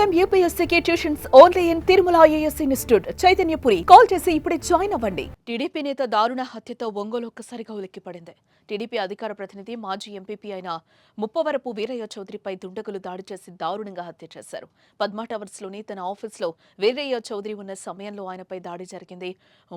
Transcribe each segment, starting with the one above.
Time యూపీఎస్సీకి tuitions only in Tirumala IAS institute Chaitanyapuri call చేసి ఇప్పుడే join అవ్వండి. TDP నేత దారుణ హత్యతో ఒంగోలు ఒక్కసారిగా ఉలిక్కిపడింది. టీడీపీ అధికార ప్రతినిధి మాజీ ఎంపీపీ అయిన ముప్పవరపు వీరయ్య చౌదరిపై దుండగులు దాడి చేసి దారుణంగా హత్య చేశారు. పద్మా టవర్స్లోని తన ఆఫీస్లో వీరయ్య చౌదరి ఉన్న సమయంలో ఆయనపై దాడి జరిగింది.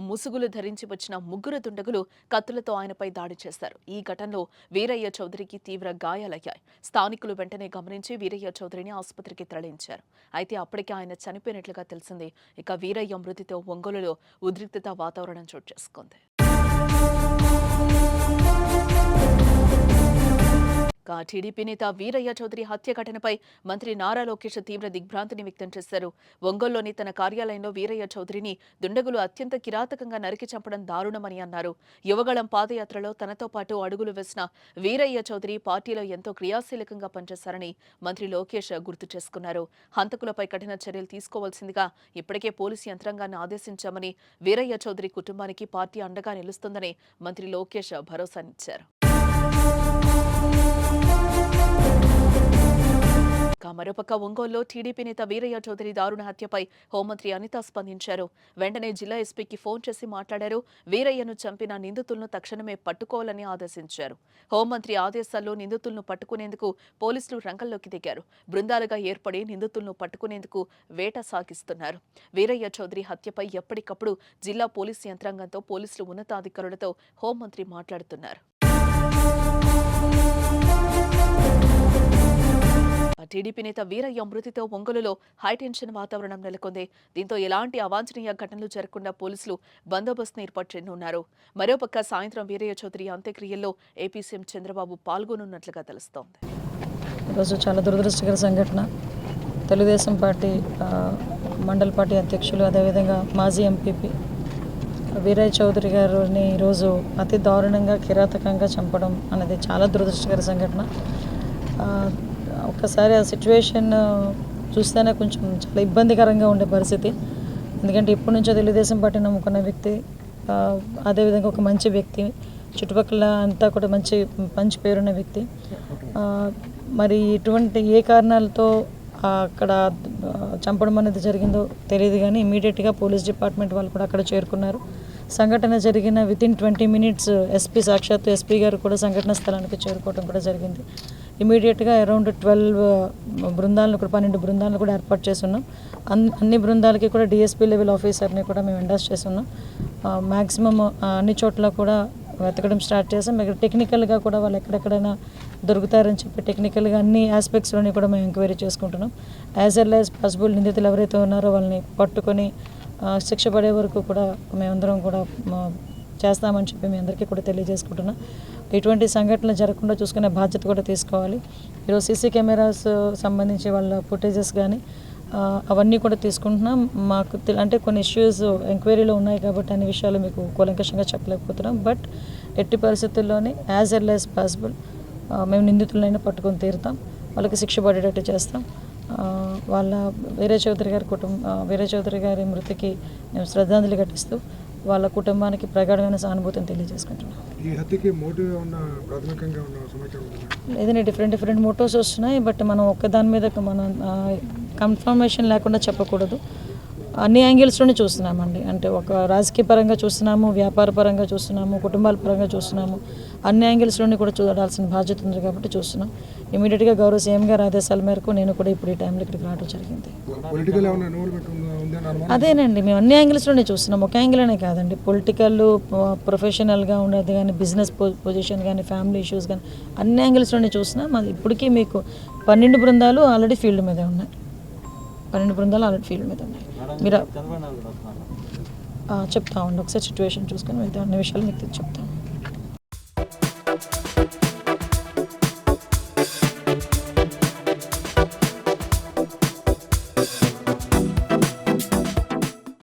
ముసుగులు ధరించి వచ్చిన ముగ్గురు దుండగులు కత్తులతో ఆయనపై దాడి చేశారు. ఈ ఘటనలో వీరయ్య చౌదరికి తీవ్ర గాయాలయ్యాయి. స్థానికులు వెంటనే గమనించి వీరయ్య చౌదరిని ఆసుపత్రికి తరలించారు. అయితే అప్పటికే ఆయన చనిపోయినట్లుగా తెలిసింది. ఇక వీరయ్య మృతితో ఒంగోలులో ఉద్రిక్తత వాతావరణం చోటు చేసుకుంది. కా టీడీపీ నేత వీరయ్య చౌదరి హత్య ఘటనపై మంత్రి నారా లోకేష్ తీవ్ర దిగ్భ్రాంతిని వ్యక్తం చేశారు. ఒంగోలులోని తన కార్యాలయంలో వీరయ్య చౌదరిని దుండగులు అత్యంత కిరాతకంగా నరికి చంపడం దారుణమని అన్నారు. యువగళం పాదయాత్రలో తనతో పాటు అడుగులు వేసిన వీరయ్య చౌదరి పార్టీలో ఎంతో క్రియాశీలకంగా పనిచేశారని మంత్రి లోకేష్ గుర్తు చేసుకున్నారు. హంతకులపై కఠిన చర్యలు తీసుకోవాల్సిందిగా ఇప్పటికే పోలీసు యంత్రాంగాన్ని ఆదేశించామని వీరయ్య చౌదరి కుటుంబానికి పార్టీ అండగా నిలుస్తుందని మంత్రి లోకేష్ భరోసానిచ్చారు. ఇక మరోపక్క ఒంగోలులో టీడీపీ నేత వీరయ్య చౌదరి దారుణ హత్యపై హోంమంత్రి అనిత స్పందించారు. వెంటనే జిల్లా ఎస్పీకి ఫోన్ చేసి మాట్లాడారు. వీరయ్యను చంపిన నిందితులను తక్షణమే పట్టుకోవాలని ఆదేశించారు. హోంమంత్రి ఆదేశాల్లో నిందితులను పట్టుకునేందుకు పోలీసులు రంగంలోకి దిగారు. బృందాలుగా ఏర్పడి నిందితులను పట్టుకునేందుకు వేట సాగిస్తున్నారు. వీరయ్య చౌదరి హత్యపై ఎప్పటికప్పుడు జిల్లా పోలీసు యంత్రాంగంతో పోలీసులు ఉన్నతాధికారులతో హోంమంత్రి మాట్లాడుతున్నారు. టీడీపీ నేత వీరయ్య మృతితో ఒంగోలులో హైటెన్షన్ వాతావరణం నెలకొంది. దీంతో ఎలాంటి అవాంఛనీయ ఘటనలు జరగకుండా పోలీసులు బందోబస్తును ఏర్పాటు చేయనున్నారు. మరోపక్క సాయంత్రం వీరయ్య చౌదరి అంత్యక్రియల్లో ఏపీ సీఎం చంద్రబాబు పాల్గొనున్నట్లుగా తెలుస్తోంది. ఈరోజు చాలా దురదృష్టకర సంఘటన. తెలుగుదేశం పార్టీ మండల పార్టీ అధ్యక్షులు అదేవిధంగా మాజీ ఎంపీపీ వీరయ్య చౌదరి గారిని ఈరోజు అతి దారుణంగా కిరాతకంగా చంపడం అనేది చాలా దురదృష్టకర సంఘటన. ఒకసారి ఆ సిచ్యువేషన్ చూస్తేనే కొంచెం చాలా ఇబ్బందికరంగా ఉండే పరిస్థితి. ఎందుకంటే ఇప్పటి నుంచో తెలుగుదేశం పార్టీ నమ్ముకున్న వ్యక్తి అదేవిధంగా ఒక మంచి వ్యక్తి చుట్టుపక్కల అంతా కూడా మంచి మంచి పేరున్న వ్యక్తి. మరి ఇటువంటి ఏ కారణాలతో అక్కడ చంపడం అనేది జరిగిందో తెలియదు కానీ ఇమీడియట్గా పోలీస్ డిపార్ట్మెంట్ వాళ్ళు కూడా అక్కడ చేరుకున్నారు. సంఘటన జరిగిన వితిన్ ట్వంటీ మినిట్స్ ఎస్పీ సాక్షాత్తు ఎస్పీ గారు కూడా సంఘటన స్థలానికి చేరుకోవడం కూడా జరిగింది. ఇమీడియట్గా అరౌండ్ ట్వెల్వ్ బృందాలను కూడా పన్నెండు బృందాలను కూడా ఏర్పాటు చేస్తున్నాం. అన్ అన్ని బృందాలకి కూడా డిఎస్పీ లెవెల్ ఆఫీసర్ని కూడా మేము ఎండాస్ చేస్తున్నాం. మ్యాక్సిమం అన్ని చోట్ల కూడా వెతకడం స్టార్ట్ చేసాం. ఇక్కడ టెక్నికల్గా కూడా వాళ్ళు ఎక్కడెక్కడైనా దొరుకుతారని చెప్పి టెక్నికల్గా అన్ని ఆస్పెక్ట్స్లోని కూడా మేము ఎంక్వైరీ చేసుకుంటున్నాం. యాజ్ వెల్ యాజ్ పాసిబుల్ నిందితులు ఎవరైతే ఉన్నారో వాళ్ళని పట్టుకొని శిక్ష పడే వరకు కూడా మేమందరం కూడా చేస్తామని చెప్పి మీ అందరికీ కూడా తెలియజేసుకుంటున్నాం. ఇటువంటి సంఘటనలు జరగకుండా చూసుకునే బాధ్యత కూడా తీసుకోవాలి. ఈరోజు సీసీ కెమెరాస్ సంబంధించి వాళ్ళ ఫుటేజెస్ కానీ అవన్నీ కూడా తీసుకుంటున్నాం. మాకు అంటే కొన్ని ఇష్యూస్ ఎంక్వైరీలో ఉన్నాయి కాబట్టి అన్ని విషయాలు మీకు కూలంకషంగా చెప్పలేకపోతున్నాం. బట్ ఎట్టి పరిస్థితుల్లోనే యాజ్ ఎల్ యాజ్ పాసిబుల్ మేము నిందితులైనా పట్టుకొని తీరుతాం. వాళ్ళకి శిక్ష పడేటట్టు చేస్తాం. వాళ్ళ వీరే చౌదరి గారి కుటుంబం వీరే చౌదరి గారి మృతికి మేము శ్రద్ధాంజలి ఘటిస్తూ వాళ్ళ కుటుంబానికి ప్రగాఢమైన సానుభూతిని తెలియజేసుకుంటున్నాం ఈ హత్యకి మోటివ్ ఉన్న ప్రాథమికంగా ఉన్న సమాచారం ఉందా? లేదంటే డిఫరెంట్ డిఫరెంట్ మోటోస్ వస్తున్నాయి బట్ మనం ఒక్కదాని మీద మనం కన్ఫర్మేషన్ లేకుండా చెప్పకూడదు అన్ని యాంగిల్స్లోనే చూస్తున్నామండి. అంటే ఒక రాజకీయ పరంగా చూస్తున్నాము వ్యాపార పరంగా చూస్తున్నాము కుటుంబాల పరంగా చూస్తున్నాము. అన్ని యాంగిల్స్లోని కూడా చూడాల్సిన బాధ్యత ఉంది కాబట్టి చూస్తున్నాం. ఇమీడియట్గా గౌరవ సీఎం గారి ఆదేశాల మేరకు నేను కూడా ఇప్పుడు ఈ టైంలో ఇక్కడికి రావడం జరిగింది. అదేనండి. మేము అన్ని యాంగిల్స్లోనే చూస్తున్నాం. ఒక యాంగిల్ అనే కాదండి. పొలిటికల్ ప్రొఫెషనల్గా ఉండేది కానీ బిజినెస్ పొజిషన్ కానీ ఫ్యామిలీ ఇష్యూస్ కానీ అన్ని యాంగిల్స్లోనే చూస్తున్నాం. అది ఇప్పటికీ మీకు పన్నెండు బృందాలు ఆల్రెడీ ఫీల్డ్ మీద ఉన్నాయి. పన్నెండు బృందాలు ఆల్రెడీ ఫీల్డ్ మీద ఉన్నాయి. మీరు చెప్తా ఉండి. ఒకసారి సిచ్యువేషన్ చూసుకొని మిగతా అన్ని విషయాలు మీకు చెప్తాను